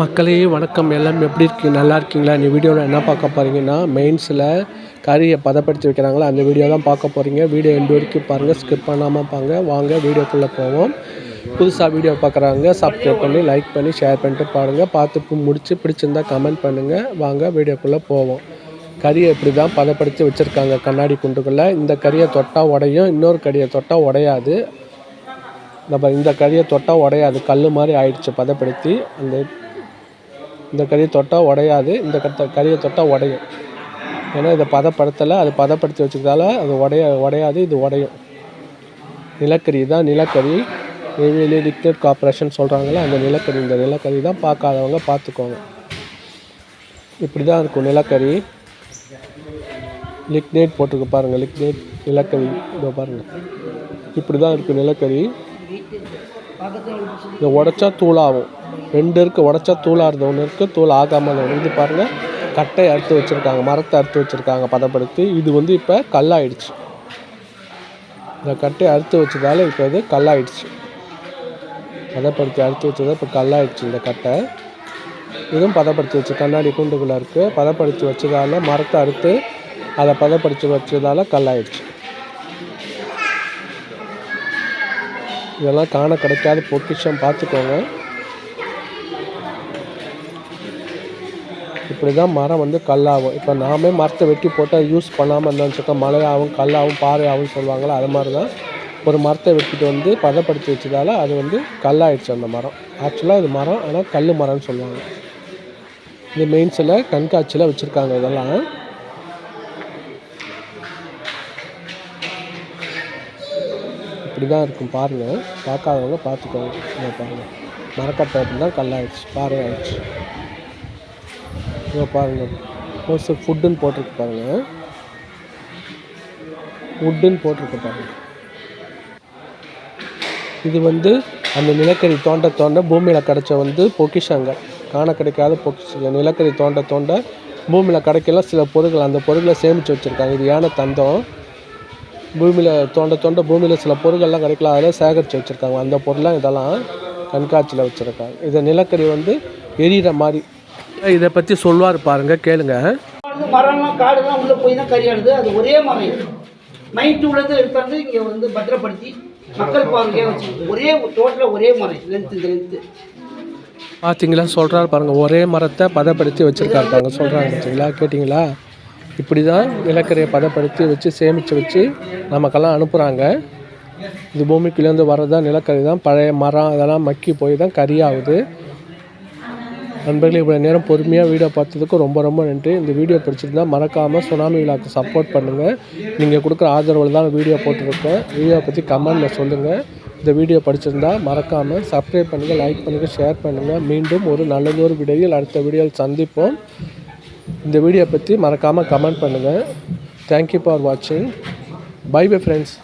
மக்களே வணக்கம். எல்லாம் எப்படி இருக்கீங்க நல்லா இருக்கீங்களா? இந்த வீடியோவில் என்ன பார்க்க போகிறீங்கன்னா மெயின்ஸில் கறியை பதப்படுத்தி வைக்கிறாங்களா? அந்த வீடியோ தான் பார்க்க போகிறீங்க வீடியோ எண்டு வரைக்கும் பாருங்கள் ஸ்கிப் பண்ணாமல் பாங்க. வாங்க வீடியோக்குள்ளே போவோம். புதுசாக வீடியோ பார்க்குறாங்க. சப்ஸ்கிரைப் பண்ணி லைக் பண்ணி ஷேர் பண்ணிட்டு பாருங்கள் பார்த்து முடிச்சு பிடிச்சிருந்தா கமெண்ட் பண்ணுங்கள் வாங்க வீடியோக்குள்ளே போவோம். கறியை இப்படி தான் பதப்படுத்தி வச்சுருக்காங்க. கண்ணாடி குண்டுக்குள்ளே. இந்த கறியை தொட்டால் உடையும். இன்னொரு கறியை தொட்டால் உடையாது. நம்ம இந்த கறியை தொட்டால் உடையாது. கல் மாதிரி ஆயிடுச்சு பதப்படுத்தி. அந்த இந்த கறியை தொட்டால் உடையாது இந்த கத்த கறியை தொட்டால் உடையும். ஏன்னா இதை பதப்படுத்தலை அது பதப்படுத்தி வச்சதால அது உடைய உடையாது இது உடையும். நிலக்கரி தான் நிலக்கரி. நெய்வேலி லிக்விட் கார்பரேஷன் சொல்கிறாங்களே அந்த நிலக்கரி இந்த நிலக்கரி தான் பார்க்காதவங்க பார்த்துக்கோங்க. இப்படி தான் இருக்கும் நிலக்கரி. லிக்னேட் போட்டிருக்கு பாருங்கள் லிக்னேட் நிலக்கரி இதோ பாருங்கள் இப்படி தான் இருக்கும் நிலக்கரி. இதை உடச்சா தூளாகும். ரெண்டு இருக்குது உடச்சா இருந்த ஒன்று இருக்குது தூள் ஆகாமல் இது பாருங்கள் கட்டை அறுத்து வச்சுருக்காங்க மரத்தை அறுத்து வச்சுருக்காங்க பதப்படுத்தி. இது வந்து இப்போ கல்லாயிடுச்சு. இந்த கட்டை அறுத்து வச்சதால இப்போ இது கல்லாயிடுச்சு. பதப்படுத்தி அறுத்து வச்சதை இப்போ கல்லாயிடுச்சு இந்த கட்டை. இதுவும் பதப்படுத்தி வச்சு கண்ணாடி கூண்டுக்குள்ளே இருக்குது பதப்படுத்தி வச்சதால மரத்தை அறுத்து அதை பதப்படுத்தி வச்சதால் கல்லாயிடுச்சு. இதெல்லாம் காண கிடைக்காத பொக்கிஷம் பார்த்துக்கோங்க. இப்படி தான் மரம் வந்து கல்லாகும். இப்போ நாமே மரத்தை வெட்டி போட்டால் யூஸ் பண்ணாமல் இருந்தோம்னு வச்சுக்கோ மலையாகவும் கல்லாகவும் பாறையாகவும் சொல்லுவாங்களே அது மாதிரி தான் ஒரு மரத்தை வெட்டிட்டு வந்து பதப்படுத்தி வச்சதால் அது வந்து கல்லாயிடுச்சு அந்த மரம். ஆக்சுவலாக இது மரம் ஆனால் கல் மரம்னு சொல்லுவாங்க. இது மெயின்ஸில் கண்காட்சியில் வச்சுருக்காங்க இதெல்லாம். இப்படி தான் இருக்கும். பாருங்கள் பார்க்காதவங்க பார்த்துக்கோங்க. பாருங்கள் மரக்கட்டை அப்படின்னா கல்லாயிடுச்சு. பாறை ஆயிடுச்சு. இதை பாருங்கள் மோஸ்ட் ஃபுட்டுன்னு போட்டிருக்கு பாருங்கள் வுட்டுன்னு போட்டிருக்கு பாருங்கள் இது வந்து அந்த நிலக்கரி தோண்ட தோண்ட பூமியில் கிடச்ச வந்து பொக்கிஷாங்க காண கிடைக்காத பொக்கிஷங்க நிலக்கரி தோண்ட தோண்ட பூமியில் கிடைக்கல சில பொருட்கள். அந்த பொருட்களை சேமித்து வச்சுருக்காங்க. இது யானை தந்தம். பூமியில் தோண்ட தோண்ட பூமியில் சில பொருட்கள்லாம் கிடைக்கல. அதெல்லாம் சேகரித்து வச்சுருக்காங்க. அந்த பொருள்லாம் இதெல்லாம் கண்காட்சியில் வச்சுருக்காங்க. இதை நிலக்கரி வந்து எரியிற மாதிரி. இதை பற்றி சொல்லுவார் பாருங்கள் கேளுங்க. மரம்லாம் காடுலாம் உள்ளே போய் தான் கரியாடுது. அது ஒரே மரம் நைட்டு உள்ளது எடுத்தாந்து இங்கே வந்து பத்திரப்படுத்தி மக்கள் பார்வையாக வச்சு ஒரே டோட்டலாக ஒரே மரம் லென்த்து இந்த லென்த்து பார்த்தீங்களா சொல்கிறாரு பாருங்கள் ஒரே மரத்தை பதப்படுத்தி வச்சுருக்காரு பாருங்க. சொல்கிறாங்க பார்த்தீங்களா கேட்டிங்களா? இப்படி தான் நிலக்கரியை பதப்படுத்தி வச்சு சேமித்து வச்சு நமக்கெல்லாம் அனுப்புகிறாங்க இது பூமிக்குள்ளேருந்து வர்றதா நிலக்கரி தான். பழைய மரம் அதெல்லாம் மக்கி போய் தான் கரியாகுது. நண்பர்களே இவ்வளோ நேரம் பொறுமையாக வீடியோ பார்த்ததுக்கு ரொம்ப ரொம்ப நன்றி. இந்த வீடியோ பிடிச்சிருந்தா மறக்காமல் சுனாமி விழாக்கு சப்போர்ட் பண்ணுங்கள் நீங்கள் கொடுக்குற ஆதரவில் தான் வீடியோ போட்டிருக்கேன். வீடியோ பற்றி கமெண்டில் சொல்லுங்கள் இந்த வீடியோ படிச்சிருந்தா மறக்காமல் சப்ஸ்கிரைப் பண்ணுங்கள் லைக் பண்ணுங்கள் ஷேர் பண்ணுங்கள் மீண்டும் ஒரு நல்லதொரு வீடியோவில் அடுத்த வீடியோவில் சந்திப்போம். இந்த வீடியோ பற்றி மறக்காமல் கமெண்ட் பண்ணுங்கள் தேங்க்யூ ஃபார் வாட்சிங் பை பை ஃப்ரெண்ட்ஸ்